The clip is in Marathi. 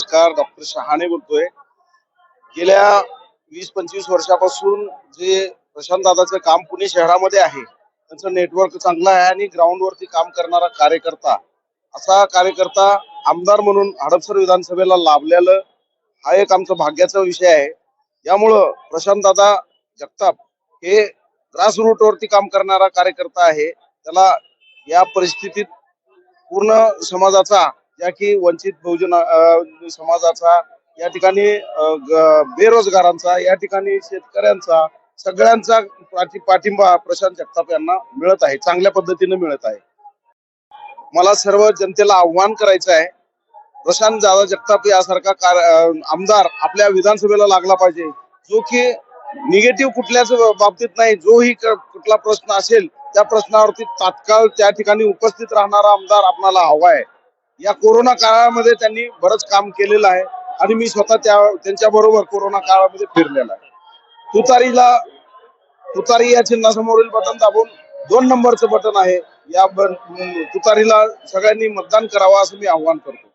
नमस्कार डॉक्टर शहाणे बोलतोय. गेल्या वीस पंचवीस वर्षापासून जे प्रशांत दादाचं काम पुणे शहरामध्ये आहे त्यांचं नेटवर्क चांगलं आहे आणि ग्राउंडवरती काम करणारा कार्यकर्ता असा कार्यकर्ता आमदार म्हणून हडपसर विधानसभेला लाभलेलं हा एक आमचा भाग्याचा विषय आहे. यामुळं प्रशांत दादा जगताप हे ग्रासरूट वरती काम करणारा कार्यकर्ता आहे. त्याला या परिस्थितीत पूर्ण समाजाचा या की वंचित बहुजन समाजाचा या ठिकाणी बेरोजगारांचा या ठिकाणी शेतकऱ्यांचा सगळ्यांचा पाठिंबा प्रशांत जगताप यांना मिळत आहे चांगल्या पद्धतीने मिळत आहे. मला सर्व जनतेला आव्हान करायचं आहे प्रशांत जाधव जगताप यासारखा कार- आमदार आपल्या विधानसभेला लागला पाहिजे. जो की निगेटिव्ह कुठल्याच बाबतीत नाही जोही ही कुठला प्रश्न असेल त्या प्रश्नावरती तात्काळ त्या ठिकाणी उपस्थित राहणारा आमदार आपणाला हवा आहे. या कोरोना काळामध्ये त्यांनी बरंच काम केलेलं आहे आणि मी स्वतः त्या त्यांच्या बरोबर कोरोना काळामध्ये फिरलेला आहे. तुतारीला तुतारी या चिन्हासमोरील बटन दाबून दोन नंबरचं बटन आहे. या तुतारीला सगळ्यांनी मतदान करावं असं मी आव्हान करतो.